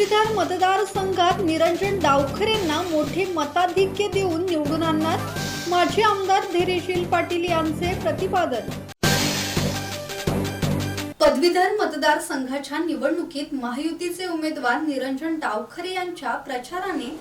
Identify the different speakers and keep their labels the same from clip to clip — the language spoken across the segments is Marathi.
Speaker 1: पदवीधर मतदारसंघात निरंजन डावखरेंना मोठे मताधिक्य देऊन निवडून आणणार माजी आमदार धैर्यशील पाटील यांचे प्रतिपादन. पदवीधर मतदारसंघाच्या निवडणुकीत महायुतीचे उमेदवार निरंजन डावखरे यांच्या प्रचाराने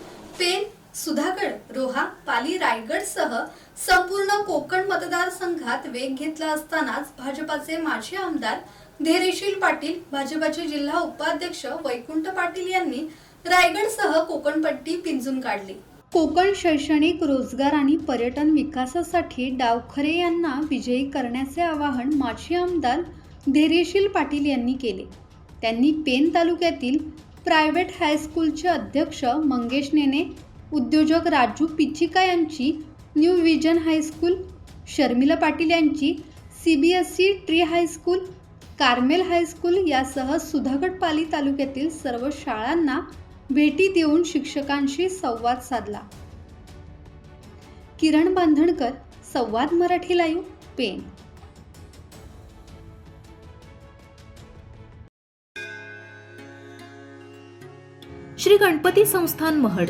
Speaker 1: रोहा पाली रायगड सह संपूर्ण कोकण मतदारसंघात वेग घेतला असतानाच भाजपाचे माजी आमदार धैर्यशील पाटील भाजपाचे जिल्हा उपाध्यक्ष वैकुंठ पाटील यांनी रायगडसह कोकणपट्टी पिंजून काढली. कोकण शैक्षणिक रोजगार आणि पर्यटन विकासासाठी डावखरे यांना विजयी करण्याचे आवाहन माजी आमदार धैर्यशील पाटील यांनी केले. त्यांनी पेन तालुक्यातील प्रायव्हेट हायस्कूलचे अध्यक्ष मंगेश नेने उद्योजक राजू पिचिका यांची new vision high school Sharmila Patil यांची C B S E tree high school Carmel high school यासह सुधागड पाली तालुक्यातील सर्व शाळांना भेटी देऊन शिक्षकांशी संवाद साधला. किरण बांधणकर संवाद मराठी लाईव्ह पेन
Speaker 2: श्री गणपती संस्थान महड.